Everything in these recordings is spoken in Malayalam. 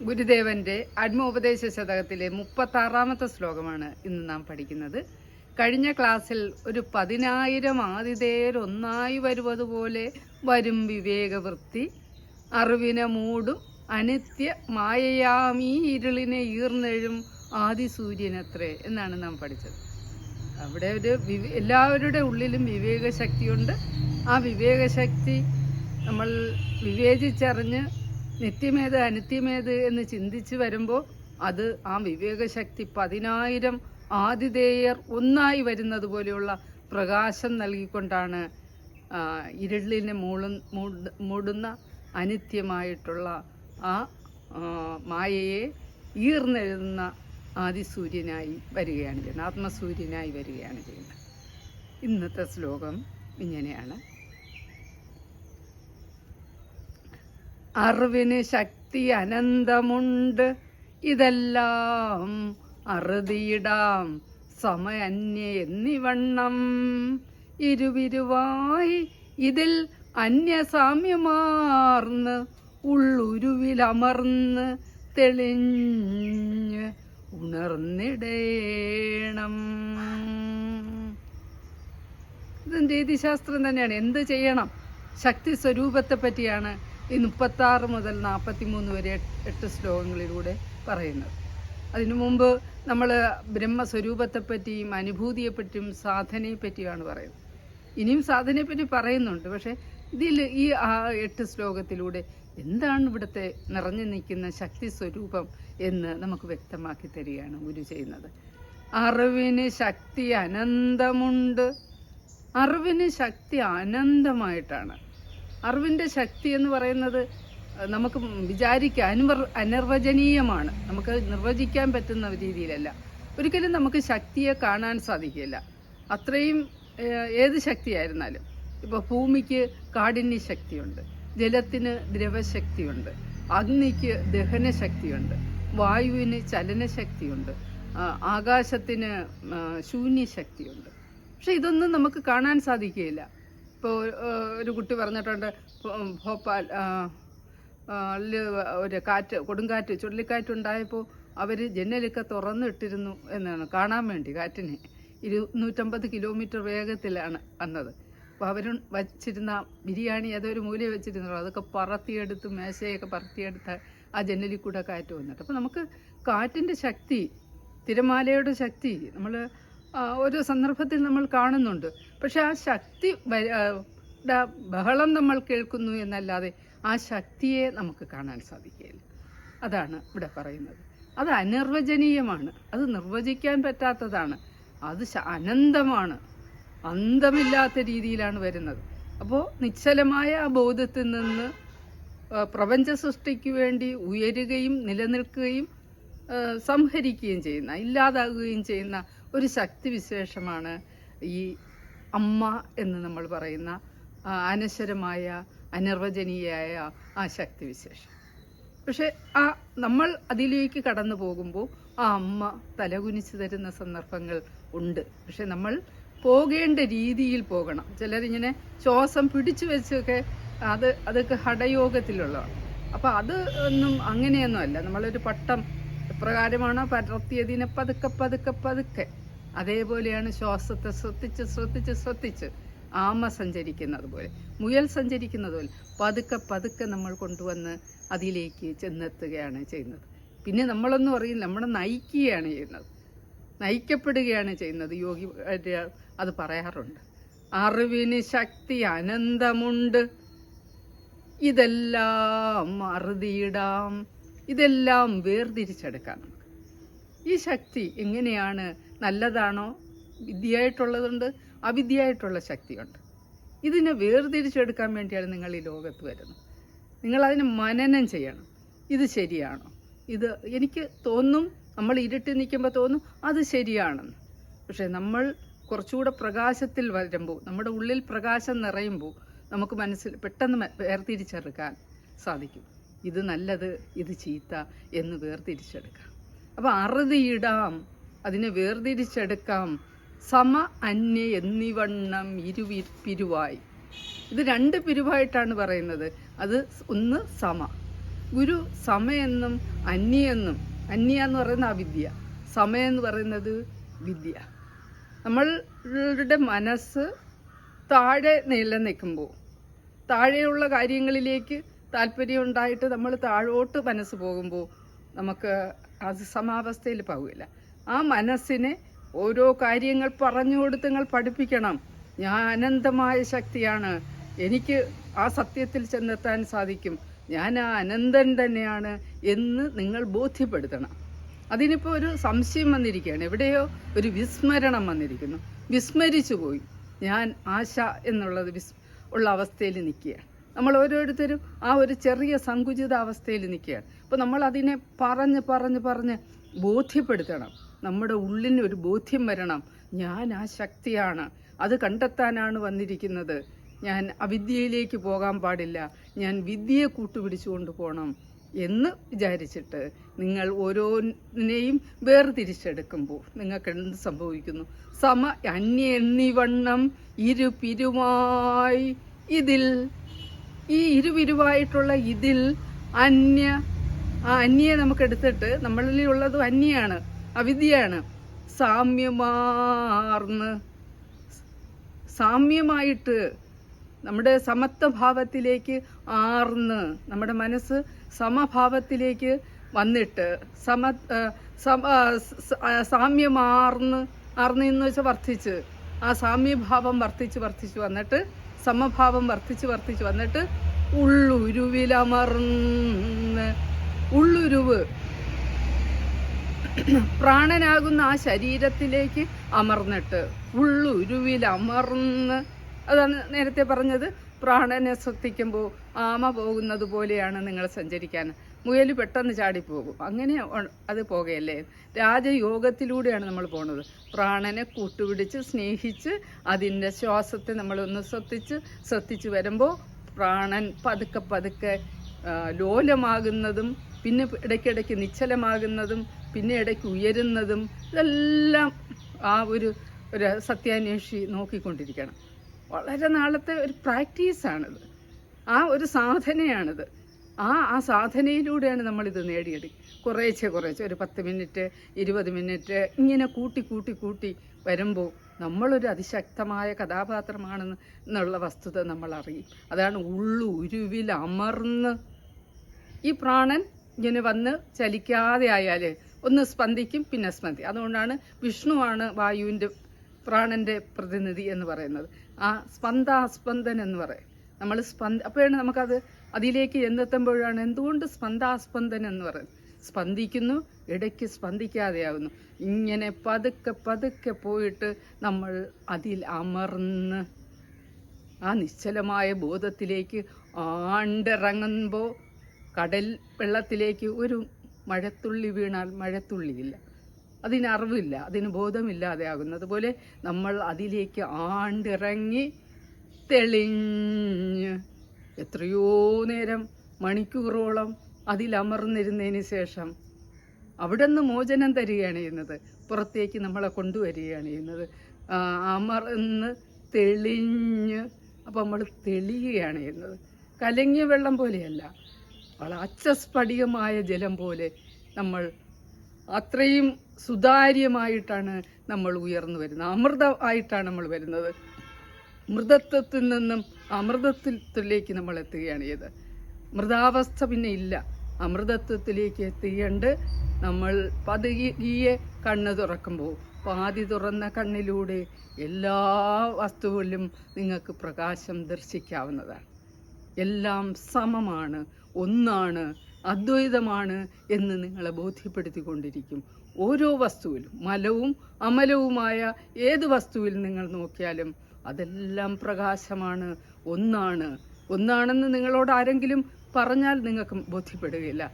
ഗുരുദേവന്റെ ആത്മോപദേശ ശതകത്തിലെ മുപ്പത്താറാമത്തെ ശ്ലോകമാണ് ഇന്ന് നാം പഠിക്കുന്നത്. കഴിഞ്ഞ ക്ലാസ്സിൽ ഒരു പതിനായിരം ആതിഥേയരൊന്നായി വരുവതുപോലെ വരും വിവേകവൃത്തി. അറിവിനെ മൂടും അനിത്യ മായയാമീ ഇരുളിനെ ഈർന്നെഴും ആദിസൂര്യനത്രേ എന്നാണ് നാം പഠിച്ചത്. അവിടെ ഒരു വിവേ എല്ലാവരുടെ ഉള്ളിലും വിവേകശക്തിയുണ്ട്. ആ വിവേകശക്തി നമ്മൾ വിവേചിച്ചറിഞ്ഞ് നിത്യമേത് അനിത്യമേത് എന്ന് ചിന്തിച്ചു വരുമ്പോൾ അത് ആ വിവേകശക്തി പതിനായിരം ആതിഥേയർ ഒന്നായി വരുന്നത് പോലെയുള്ള പ്രകാശം നൽകിക്കൊണ്ടാണ് ഇരുളിനെ മൂളു മൂടുന്ന അനിത്യമായിട്ടുള്ള ആ മായയെ ഈർന്നെഴുതുന്ന ആദിസൂര്യനായി വരികയാണ് ചെയ്യുന്നത് ആത്മസൂര്യനായി വരികയാണ് ചെയ്യുന്നത്. ഇന്നത്തെ ശ്ലോകം ഇങ്ങനെയാണ്. അറിവിന് ശക്തി അനന്തമുണ്ട്. ഇതെല്ലാം അറുതിയിടാം സമയന്യ എന്നിവണ്ണം. ഇരുവിരുവായി ഇതിൽ അന്യസാമ്യമാർന്ന് ഉള്ളുരുവിലമർന്ന് തെളിഞ്ഞ് ഉണർന്നിടേണം. ഇതും രീതിശാസ്ത്രം തന്നെയാണ്. എന്ത് ചെയ്യണം? ശക്തി സ്വരൂപത്തെ പറ്റിയാണ് ഈ മുപ്പത്താറ് മുതൽ നാൽപ്പത്തി മൂന്ന് വരെ എട്ട് ശ്ലോകങ്ങളിലൂടെ പറയുന്നത്. അതിനു മുമ്പ് നമ്മൾ ബ്രഹ്മസ്വരൂപത്തെപ്പറ്റിയും അനുഭൂതിയെപ്പറ്റിയും സാധനയെപ്പറ്റിയുമാണ് പറയുന്നത്. ഇനിയും സാധനയെപ്പറ്റി പറയുന്നുണ്ട്. പക്ഷേ ഇതിൽ ഈ ആ എട്ട് ശ്ലോകത്തിലൂടെ എന്താണ് ഇവിടുത്തെ നിറഞ്ഞു നിൽക്കുന്ന ശക്തി സ്വരൂപം എന്ന് നമുക്ക് വ്യക്തമാക്കി തരികയാണ് ഗുരു ചെയ്യുന്നത്. അറിവിന് ശക്തി അനന്തമുണ്ട്. അറിവിന് ശക്തി അനന്തമായിട്ടാണ്. അറിവിന്റെ ശക്തി എന്ന് പറയുന്നത് നമുക്ക് വിചാരിക്കുക അനുവർ അനിർവചനീയമാണ്. നമുക്ക് നിർവചിക്കാൻ പറ്റുന്ന രീതിയിലല്ല. ഒരിക്കലും നമുക്ക് ശക്തിയെ കാണാൻ സാധിക്കില്ല. അത്രയും ഏത് ശക്തിയായിരുന്നാലും. ഇപ്പോൾ ഭൂമിക്ക് കാഠിന്യ ശക്തിയുണ്ട് ജലത്തിന് ദ്രവശക്തിയുണ്ട് അഗ്നിക്ക് ദഹന ശക്തിയുണ്ട് വായുവിന് ചലന ശക്തിയുണ്ട് ആകാശത്തിന് ശൂന്യ ശക്തിയുണ്ട് പക്ഷെ ഇതൊന്നും നമുക്ക് കാണാൻ സാധിക്കുകയില്ല. ഇപ്പോൾ ഒരു കുട്ടി പറഞ്ഞിട്ടുണ്ട് ഭോപ്പാൽ ഒരു കാറ്റ് കൊടുങ്കാറ്റ് ചുഴലിക്കാറ്റുണ്ടായപ്പോൾ അവർ ജനലൊക്കെ തുറന്നിട്ടിരുന്നു എന്നാണ് കാണാൻ വേണ്ടി കാറ്റിനെ. ഇരുന്നൂറ്റമ്പത് കിലോമീറ്റർ വേഗത്തിലാണ് വന്നത്. അപ്പോൾ അവർ വച്ചിരുന്ന ബിരിയാണി അതൊരു മൂല വെച്ചിരുന്നല്ലോ അതൊക്കെ പറത്തിയെടുത്ത് മേശയൊക്കെ പറത്തിയെടുത്ത് ആ ജനലിൽ കൂടെ കാറ്റ് വന്നിട്ട്. അപ്പോൾ നമുക്ക് കാറ്റിന്റെ ശക്തി തിരമാലയുടെ ശക്തി നമ്മൾ ഓരോ സന്ദർഭത്തിൽ നമ്മൾ കാണുന്നുണ്ട്. പക്ഷെ ആ ശക്തി ബഹളം നമ്മൾ കേൾക്കുന്നു എന്നല്ലാതെ ആ ശക്തിയെ നമുക്ക് കാണാൻ സാധിക്കുകയില്ല. അതാണ് ഇവിടെ പറയുന്നത്. അത് അനിർവചനീയമാണ്. അത് നിർവചിക്കാൻ പറ്റാത്തതാണ്. അത് അനന്തമാണ്. അന്തമില്ലാത്ത രീതിയിലാണ് വരുന്നത്. അപ്പോൾ നിശ്ചലമായ ആ ബോധത്തിൽ നിന്ന് പ്രപഞ്ച സൃഷ്ടിക്ക് വേണ്ടി ഉയരുകയും നിലനിൽക്കുകയും സംഹരിക്കുകയും ചെയ്യുന്ന ഇല്ലാതാകുകയും ചെയ്യുന്ന ഒരു ശക്തി വിശേഷമാണ് ഈ അമ്മ എന്ന് നമ്മൾ പറയുന്ന അനശ്വരമായ അനിർവചനീയായ ആ ശക്തി വിശേഷം. പക്ഷെ ആ നമ്മൾ അതിലേക്ക് കടന്നു പോകുമ്പോൾ ആ അമ്മ തലകുനിച്ച് തരുന്ന സന്ദർഭങ്ങൾ ഉണ്ട്. പക്ഷെ നമ്മൾ പോകേണ്ട രീതിയിൽ പോകണം. ചിലരിങ്ങനെ ശ്വാസം പിടിച്ചു വെച്ചൊക്കെ അത് അതൊക്കെ ഹഠയോഗത്തിലുള്ളതാണ്. അപ്പം അത് ഒന്നും അങ്ങനെയൊന്നും അല്ല. നമ്മളൊരു പട്ടം എപ്രകാരമാണോ പടർത്തിയതിനെ പതുക്കെ പതുക്കെ പതുക്കെ. അതേപോലെയാണ് ശ്വാസത്തെ ശ്രദ്ധിച്ച് ശ്രദ്ധിച്ച് ശ്രദ്ധിച്ച് ആമ സഞ്ചരിക്കുന്നത് പോലെ മുയൽ സഞ്ചരിക്കുന്നത് പോലെ പതുക്കെ പതുക്കെ നമ്മൾ കൊണ്ടുവന്ന് അതിലേക്ക് ചെന്നെത്തുകയാണ് ചെയ്യുന്നത്. പിന്നെ നമ്മളൊന്നും അറിയില്ല നമ്മളെ നയിക്കുകയാണ് ചെയ്യുന്നത്. നയിക്കപ്പെടുകയാണ് ചെയ്യുന്നത്. യോഗി അത് പറയാറുണ്ട്. അറിവിന് ശക്തി അനന്തമുണ്ട്. ഇതെല്ലാം അറുതിയിടാം. ഇതെല്ലാം വേർതിരിച്ചെടുക്കാം ഈ ശക്തി എങ്ങനെയാണ് നല്ലതാണോ? വിദ്യയായിട്ടുള്ളതുണ്ട് അവിദ്യയായിട്ടുള്ള ശക്തിയുണ്ട്. ഇതിനെ വേർതിരിച്ചെടുക്കാൻ വേണ്ടിയാണ് നിങ്ങൾ ഈ ലോകത്ത് വരുന്നത്. നിങ്ങളതിന് മനനം ചെയ്യണം. ഇത് ശരിയാണോ? ഇത് എനിക്ക് തോന്നും നമ്മൾ ഇരുട്ടി നിൽക്കുമ്പോൾ തോന്നും അത് ശരിയാണെന്ന്. പക്ഷേ നമ്മൾ കുറച്ചുകൂടെ പ്രകാശത്തിൽ വരുമ്പോൾ നമ്മുടെ ഉള്ളിൽ പ്രകാശം നിറയുമ്പോൾ നമുക്ക് മനസ്സിൽ പെട്ടെന്ന് വേർതിരിച്ചെടുക്കാൻ സാധിക്കും. ഇത് നല്ലത് ഇത് ചീത്ത എന്ന് വേർതിരിച്ചെടുക്കാം. അപ്പോൾ അറുതിയിടാം അതിനെ വേർതിരിച്ചെടുക്കാം. സമ അന്യ എന്നിവണ്ണം ഇരുവി പിരുവായി. ഇത് രണ്ട് പിരിവായിട്ടാണ് പറയുന്നത്. അത് ഒന്ന് സമ. ഗുരു സമയെന്നും അന്യെന്നും അന്യ എന്ന്. പറയുന്ന അവിദ്യ. വിദ്യ എന്ന് പറയുന്നത് വിദ്യ. നമ്മളുടെ മനസ്സ് താഴെ നിലനിൽക്കുമ്പോൾ താഴെയുള്ള കാര്യങ്ങളിലേക്ക് താല്പര്യം ഉണ്ടായിട്ട് നമ്മൾ താഴോട്ട് മനസ്സ് പോകുമ്പോൾ നമുക്ക് അത് സമാവസ്ഥയിൽ പോകില്ല. ആ മനസ്സിനെ ഓരോ കാര്യങ്ങൾ പറഞ്ഞു കൊടുത്ത് നിങ്ങൾ പഠിപ്പിക്കണം. ഞാൻ അനന്തമായ ശക്തിയാണ്. എനിക്ക് ആ സത്യത്തിൽ ചെന്നെത്താൻ സാധിക്കും. ഞാൻ ആ അനന്തൻ തന്നെയാണ് എന്ന് നിങ്ങൾ ബോധ്യപ്പെടുത്തണം. അതിനിപ്പോൾ ഒരു സംശയം വന്നിരിക്കുകയാണ്. എവിടെയോ ഒരു വിസ്മരണം വന്നിരിക്കുന്നു. വിസ്മരിച്ചു പോയി. ഞാൻ ആശ എന്നുള്ളത് വിസ് ഉള്ള അവസ്ഥയിൽ നിൽക്കുകയാണ്. നമ്മൾ ഓരോരുത്തരും ആ ഒരു ചെറിയ സങ്കുചിത അവസ്ഥയിൽ നിൽക്കുകയാണ്. അപ്പോൾ നമ്മൾ അതിനെ പറഞ്ഞ് പറഞ്ഞ് പറഞ്ഞ് ബോധ്യപ്പെടുത്തണം. നമ്മുടെ ഉള്ളിന് ഒരു ബോധ്യം വരണം. ഞാൻ ആ ശക്തിയാണ്. അത് കണ്ടെത്താനാണ് വന്നിരിക്കുന്നത്. ഞാൻ അവിദ്യയിലേക്ക് പോകാൻ പാടില്ല. ഞാൻ വിദ്യയെ കൂട്ടുപിടിച്ചുകൊണ്ട് പോകണം എന്ന് വിചാരിച്ചിട്ട് നിങ്ങൾ ഓരോന്നിനെയും വേർതിരിച്ചെടുക്കുമ്പോൾ നിങ്ങൾക്ക് എന്ത് സംഭവിക്കുന്നു? സമ അന്യ എന്നിവണ്ണം ഇരുപിരുമായി ഇതിൽ ഈ ഇരുപിരുവായിട്ടുള്ള ഇതിൽ അന്യ ആ അന്യെ നമുക്ക് എടുത്തിട്ട് നമ്മളിൽ ഉള്ളത് അന്യാണ് അവിദ്യയാണ്. സാമ്യമാർന്ന്. സാമ്യമായിട്ട് നമ്മുടെ സമത്വഭാവത്തിലേക്ക് ആർന്ന് നമ്മുടെ മനസ്സ് സമഭാവത്തിലേക്ക് വന്നിട്ട് സമ സാമ്യമാർന്ന് ആർന്ന് എന്ന് വെച്ചാൽ വർദ്ധിച്ച്. ആ സാമ്യഭാവം വർദ്ധിച്ച് വർദ്ധിച്ച് വന്നിട്ട് സമഭാവം വർദ്ധിച്ച് വർദ്ധിച്ച് വന്നിട്ട് ഉള്ളുരുവിലമർന്ന്. ഉള്ളുരുവ് പ്രാണനാകുന്ന ആ ശരീരത്തിലേക്ക് അമർന്നിട്ട് ഉള്ളുരുവിൽ അമർന്ന് അതാണ് നേരത്തെ പറഞ്ഞത്. പ്രാണനെ ശ്രദ്ധിക്കുമ്പോൾ ആമ പോകുന്നത് പോലെയാണ് നിങ്ങൾ സഞ്ചരിക്കാൻ. മുയൽ പെട്ടെന്ന് ചാടിപ്പോകും. അങ്ങനെ അത് പോകുകയല്ലേ രാജയോഗത്തിലൂടെയാണ് നമ്മൾ പോണത്. പ്രാണനെ കൂട്ടുപിടിച്ച് സ്നേഹിച്ച് അതിന്റെ ശ്വാസത്തെ നമ്മളൊന്ന് ശ്രദ്ധിച്ച് ശ്രദ്ധിച്ച് വരുമ്പോൾ പ്രാണൻ പതുക്കെ പതുക്കെ ലോലമാകുന്നതും പിന്നെ ഇടയ്ക്കിടയ്ക്ക് നിശ്ചലമാകുന്നതും പിന്നെ ഇടയ്ക്ക് ഉയരുന്നതും ഇതെല്ലാം ആ ഒരു ഒരു സത്യാന്വേഷി നോക്കിക്കൊണ്ടിരിക്കണം. വളരെ നാളത്തെ ഒരു പ്രാക്ടീസാണിത്. ആ ഒരു സാധനയാണിത്. ആ ആ സാധനയിലൂടെയാണ് നമ്മളിത് നേടിയെടുക്കുക കുറേശ്ശെ കുറേശ്ശെ ഒരു പത്ത് മിനിറ്റ് ഇരുപത് മിനിറ്റ് ഇങ്ങനെ കൂട്ടി കൂട്ടി കൂട്ടി വരുമ്പോൾ നമ്മളൊരു അതിശക്തമായ കഥാപാത്രമാണെന്ന് എന്നുള്ള വസ്തുത നമ്മൾ അറിയും അതാണ് ഉള്ളു ഉരുവിൽ അമർന്ന് ഈ പ്രാണൻ ഇങ്ങനെ വന്ന് ചലിക്കാതെ ആയാൽ ഒന്ന് സ്പന്ദിക്കും പിന്നെ സ്പന്ദി. അതുകൊണ്ടാണ് വിഷ്ണുവാണ് വായുവിന്റെ പ്രാണന്റെ പ്രതിനിധി എന്ന് പറയുന്നത്. ആ സ്പന്ദാസ്പന്ദൻ എന്ന് പറയും. നമ്മൾ സ്പന്ദ അപ്പോഴാണ് നമുക്കത് അതിലേക്ക് എന്നെത്തുമ്പോഴാണ് എന്തുകൊണ്ട് സ്പന്ദാസ്പന്ദൻ എന്ന് പറയുന്നത്? സ്പന്ദിക്കുന്നു ഇടയ്ക്ക് സ്പന്ദിക്കാതെയാവുന്നു. ഇങ്ങനെ പതുക്കെ പതുക്കെ പോയിട്ട് നമ്മൾ അതിൽ അമർന്ന് ആ നിശ്ചലമായ ബോധത്തിലേക്ക് ആണ്ടിറങ്ങുമ്പോൾ കടൽ വെള്ളത്തിലേക്ക് ഒരു മഴത്തുള്ളി വീണാൽ മഴത്തുള്ളിയില്ല. അതിന് അറിവില്ല അതിന് ബോധമില്ലാതെ ആകുന്നത് പോലെ നമ്മൾ അതിലേക്ക് ആണ്ടിറങ്ങി തെളിഞ്ഞ് എത്രയോ നേരം മണിക്കൂറോളം അതിലമർന്നിരുന്നതിന് ശേഷം അവിടെ നിന്ന് മോചനം തരികയാണ് ചെയ്യുന്നത്. പുറത്തേക്ക് നമ്മളെ കൊണ്ടുവരികയാണ് ചെയ്യുന്നത്. അമർന്ന് തെളിഞ്ഞ് അപ്പം നമ്മൾ തെളിയുകയാണ് ചെയ്യുന്നത്. കലങ്ങിയ വെള്ളം പോലെയല്ല. അച്ചസ്ഫടികമായ ജലം പോലെ നമ്മൾ അത്രയും സുതാര്യമായിട്ടാണ് നമ്മൾ ഉയർന്നു വരുന്നത്. അമൃതമായിട്ടാണ് നമ്മൾ വരുന്നത്. മൃതത്വത്തിൽ നിന്നും അമൃതത്വത്തിലേക്ക് നമ്മൾ എത്തുകയാണ് ചെയ്ത് മൃതാവസ്ഥ പിന്നെ ഇല്ല. അമൃതത്വത്തിലേക്ക് എത്തിയണ്ട് നമ്മൾ പതുകിയെ കണ്ണ് തുറക്കുമ്പോൾ പാതി തുറന്ന കണ്ണിലൂടെ എല്ലാ വസ്തുവിലും നിങ്ങൾക്ക് പ്രകാശം ദർശിക്കാവുന്നതാണ്. എല്ലാം സമമാണ്. ഒന്നാണ് അദ്വൈതമാണ് എന്ന് നിങ്ങളെ ബോധ്യപ്പെടുത്തിക്കൊണ്ടിരിക്കും. ഓരോ വസ്തുവിലും മലവും അമലവുമായ ഏത് വസ്തുവിൽ നിങ്ങൾ നോക്കിയാലും അതെല്ലാം പ്രകാശമാണ് ഒന്നാണ്. ഒന്നാണെന്ന് നിങ്ങളോട് ആരെങ്കിലും പറഞ്ഞാൽ നിങ്ങൾക്ക് ബോധ്യപ്പെടുകയില്ല.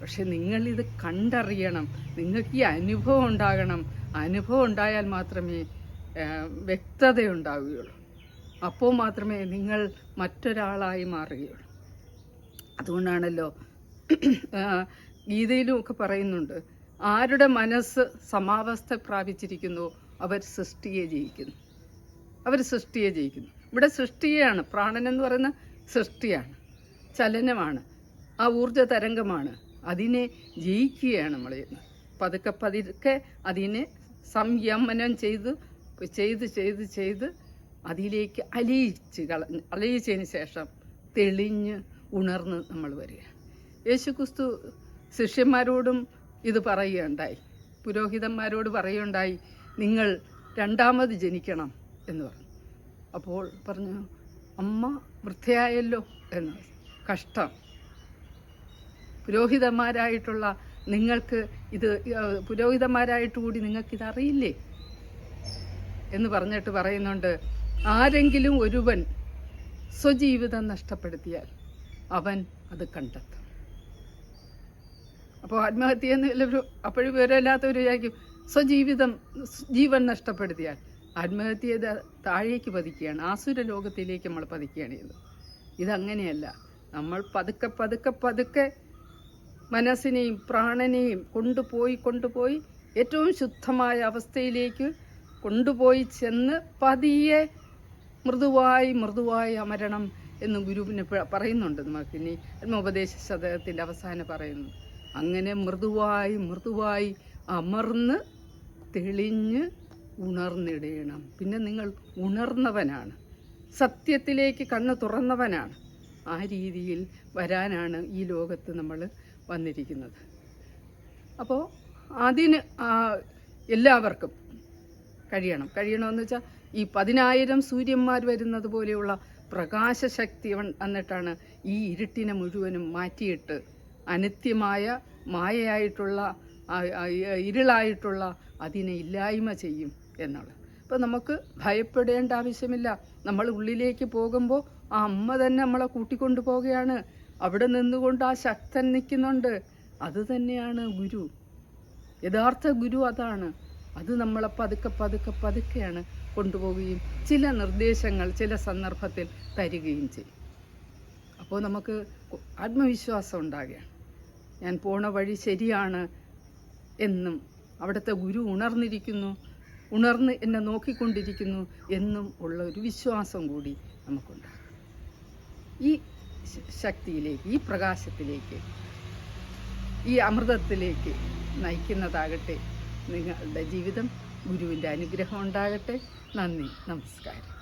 പക്ഷെ നിങ്ങളിത് കണ്ടറിയണം. നിങ്ങൾക്ക് ഈ അനുഭവം ഉണ്ടാകണം. അനുഭവം ഉണ്ടായാൽ മാത്രമേ വ്യക്തതയുണ്ടാവുകയുള്ളൂ. അപ്പോൾ മാത്രമേ നിങ്ങൾ മറ്റൊരാളായി മാറുകയുള്ളൂ. അതുകൊണ്ടാണല്ലോ ഗീതയിലും ഒക്കെ പറയുന്നുണ്ട് ആരുടെ മനസ്സ് സമാവസ്ഥ പ്രാപിച്ചിരിക്കുന്നു അവർ സൃഷ്ടിയെ ജയിക്കുന്നു. അവർ സൃഷ്ടിയെ ജയിക്കുന്നു. ഇവിടെ സൃഷ്ടിയാണ് പ്രാണൻ എന്ന് പറയുന്ന സൃഷ്ടിയാണ് ചലനമാണ് ആ ഊർജ തരംഗമാണ് അതിനെ ജയിക്കുകയാണ് നമ്മൾ പതുക്കെ പതുക്കെ അതിനെ സംയമനം ചെയ്ത് ചെയ്ത് ചെയ്ത് ചെയ്ത് അതിലേക്ക് അലിയിച്ച് കള അലിയിച്ചതിന് ശേഷം തെളിഞ്ഞ് ഉണർന്ന് നമ്മൾ വരിക. യേശുക്രിസ്തു ശിഷ്യന്മാരോടും ഇത് പറയുകയുണ്ടായി. പുരോഹിതന്മാരോട് പറയുകയുണ്ടായി നിങ്ങൾ രണ്ടാമത് ജനിക്കണം എന്ന് പറഞ്ഞു. അപ്പോൾ പറഞ്ഞു അമ്മ വൃദ്ധയായല്ലോ എന്ന് കഷ്ടം. പുരോഹിതന്മാരായിട്ടുള്ള നിങ്ങൾക്ക് ഇത് പുരോഹിതന്മാരായിട്ട് കൂടി നിങ്ങൾക്കിതറിയില്ലേ? എന്ന് പറഞ്ഞിട്ട് പറയുന്നുണ്ട് ആരെങ്കിലും ഒരുവൻ സ്വജീവിതം നഷ്ടപ്പെടുത്തിയാൽ അവൻ അത് കണ്ടെത്തും. അപ്പോൾ ആത്മഹത്യ എന്നുള്ളൊരു അപ്പോഴും വിവരമില്ലാത്തവർ വിചാരിക്കും സ്വജീവിതം ജീവൻ നഷ്ടപ്പെടുത്തിയാൽ. ആത്മഹത്യ താഴേക്ക് പതിക്കുകയാണ് ആസുര ലോകത്തിലേക്ക് നമ്മൾ പതിക്കുകയാണ് ചെയ്യുന്നത് ഇതങ്ങനെയല്ല. നമ്മൾ പതുക്കെ പതുക്കെ പതുക്കെ മനസ്സിനെയും പ്രാണനെയും കൊണ്ടുപോയി കൊണ്ടുപോയി ഏറ്റവും ശുദ്ധമായ അവസ്ഥയിലേക്ക് കൊണ്ടുപോയി ചെന്ന് പതിയെ മൃദുവായി മൃദുവായി അമരണം എന്ന് ഗുരു പിന്നെ പറയുന്നുണ്ട്. നമുക്ക് ഇനി ആത്മോപദേശ ശതകത്തിന്റെ അവസാനം പറയുന്നു. അങ്ങനെ മൃദുവായി മൃദുവായി അമർന്ന് തെളിഞ്ഞ് ഉണർന്നിടയണം പിന്നെ നിങ്ങൾ ഉണർന്നവനാണ്. സത്യത്തിലേക്ക് കണ്ണ് തുറന്നവനാണ്. ആ രീതിയിൽ വരാനാണ് ഈ ലോകത്ത് നമ്മൾ വന്നിരിക്കുന്നത്. അപ്പോൾ അതിന് എല്ലാവർക്കും കഴിയണം. കഴിയണമെന്ന് വെച്ചാൽ ഈ പതിനായിരം സൂര്യന്മാർ വരുന്നത് പോലെയുള്ള പ്രകാശശക്തി വന്നിട്ടാണ് ഈ ഇരുട്ടിനെ മുഴുവനും മാറ്റിയിട്ട് അനിത്യമായ മായയായിട്ടുള്ള ഇരുളായിട്ടുള്ള അതിനെ ഇല്ലായ്മ ചെയ്യും എന്നുള്ളത്. അപ്പോൾ നമുക്ക് ഭയപ്പെടേണ്ട ആവശ്യമില്ല. നമ്മൾ ഉള്ളിലേക്ക് പോകുമ്പോൾ ആ അമ്മ തന്നെ നമ്മളെ കൂട്ടിക്കൊണ്ടു പോവുകയാണ്. അവിടെ നിന്നുകൊണ്ട് ആ ശക്തൻ നിൽക്കുന്നുണ്ട്. അത് തന്നെയാണ് ഗുരു. യഥാർത്ഥ ഗുരു അതാണ്. അത് നമ്മളെ പതുക്കെ പതുക്കെ പതുക്കെയാണ് കൊണ്ടുപോവുകയും ചില നിർദ്ദേശങ്ങൾ ചില സന്ദർഭത്തിൽ തരികയും ചെയ്യും. അപ്പോൾ നമുക്ക് ആത്മവിശ്വാസം ഉണ്ടാകുകയാണ് ഞാൻ പോണ വഴി ശരിയാണ് എന്നും അവിടുത്തെ ഗുരു ഉണർന്നിരിക്കുന്നു ഉണർന്ന് എന്നെ നോക്കിക്കൊണ്ടിരിക്കുന്നു എന്നും ഉള്ള ഒരു വിശ്വാസം കൂടി നമുക്കുണ്ടാകും ഈ ശക്തിയിലേക്ക് ഈ പ്രകാശത്തിലേക്ക് ഈ അമൃതത്തിലേക്ക് നയിക്കുന്നതാകട്ടെ നിങ്ങളുടെ ജീവിതം ഗുരുവിന്റെ അനുഗ്രഹം ഉണ്ടാകട്ടെ. നന്ദി. നമസ്കാരം.